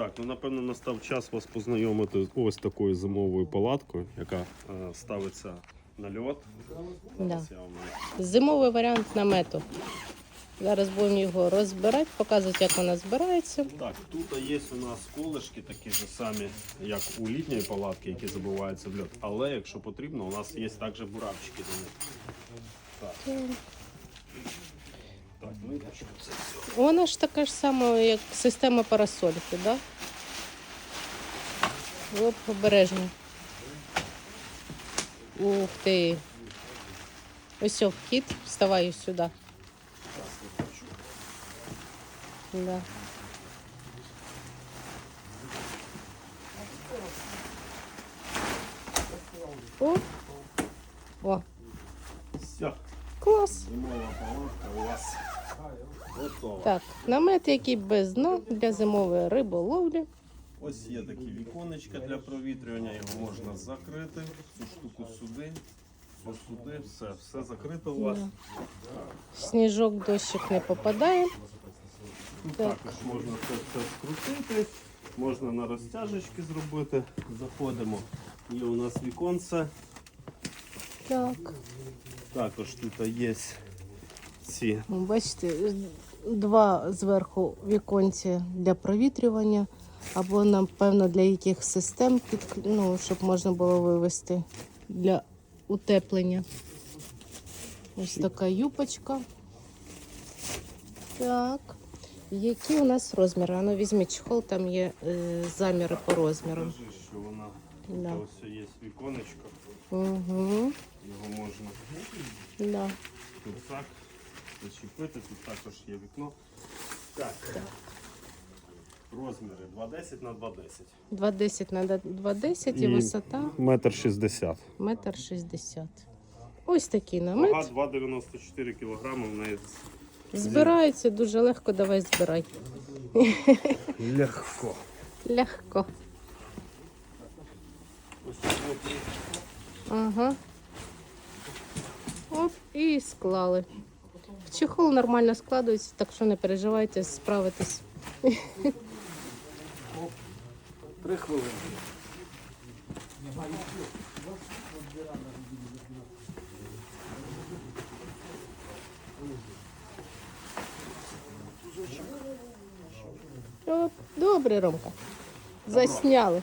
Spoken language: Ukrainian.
Так, ну напевно настав час вас познайомити з ось такою зимовою палаткою, яка е, ставиться на льот. Зараз я вам Зимовий варіант намету. Зараз будемо його розбирати, показувати, як вона збирається. Так, тут є у нас колишки такі ж самі, як у літньої палатки, які забиваються в льот. Але якщо потрібно, у нас є також буравчики до них. Так, так. Вона ж така ж сама, як система парасольки, да? Оп, обережно. Ух ти. Ось вхід, вставай сюди. Так. Да. О, о, готова. Так, намет, який без дна для зимової риболовлі. Ось є такі віконечка для провітрювання, його можна закрити. Цю штуку сюди, цю сюди, все, все закрито у вас. Сніжок, дощик не попадає. Тут Так. також можна це все скрутити, можна на розтяжечки зробити. Заходимо. Є у нас віконце. Так. Також тут є ці. Бачите, два зверху віконці для провітрювання, або, напевно, для яких систем, під, ну, щоб можна було вивести для утеплення. Ось така юпочка. Так. Які у нас розміри? Ану, візьміть чехол, там є е, заміри по розмірам. Покажи, що вона Да. ось є віконечко. Угу. Да. тут так зачепити, тут також є вікно. Так. Розміри 2,10 на 2,10. 2,10 на 2,10 і І висота Метр 60. метр шістдесят. Ось такий намет. Вага 2,94 кг в неї Збирається дуже легко, давай збирай. легко. Легко. Ось от Ага. Оп, і склали. В чехол нормально складується, так що не переживайте, справитесь. Три хвилини. Добре, Ромка. Засняли.